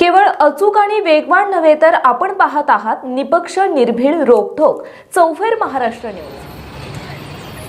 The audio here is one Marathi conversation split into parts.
केवळ अचूक आणि वेगवान नव्हे तर आपण पाहत आहात निपक्ष निर्भीड रोखोक चौफेर महाराष्ट्र न्यूज.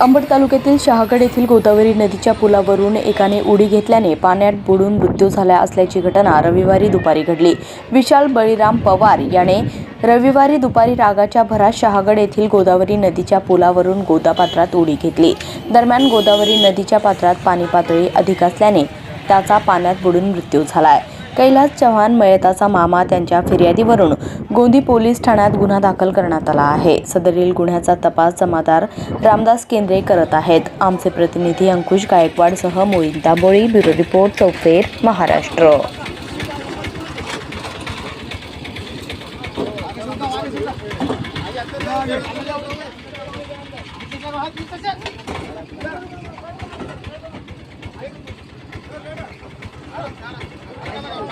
अंबड तालुक्यातील शहागड येथील गोदावरी नदीच्या पुलावरून एकाने उडी घेतल्याने पाण्यात बुडून मृत्यू झाला असल्याची घटना रविवारी दुपारी घडली. विशाल बळीराम पवार याने रविवारी दुपारी रागाच्या भरात शहागड येथील गोदावरी नदीच्या पुलावरून गोदापात्रात उडी घेतली. दरम्यान गोदावरी नदीच्या पात्रात पाणी पातळी अधिक असल्याने त्याचा पाण्यात बुडून मृत्यू झाला आहे कैलास चव्हाण मयताचा मामा त्यांच्या फिर्यादीवरून गोंदी पोलीस ठाण्यात गुन्हा दाखल करण्यात आला आहे. सदरील गुन्ह्याचा तपास जमादार रामदास केंद्रे करत आहेत. आमचे प्रतिनिधी अंकुश गायकवाडसह मोईन दाबोळी ब्युरो रिपोर्ट चौफेर महाराष्ट्र.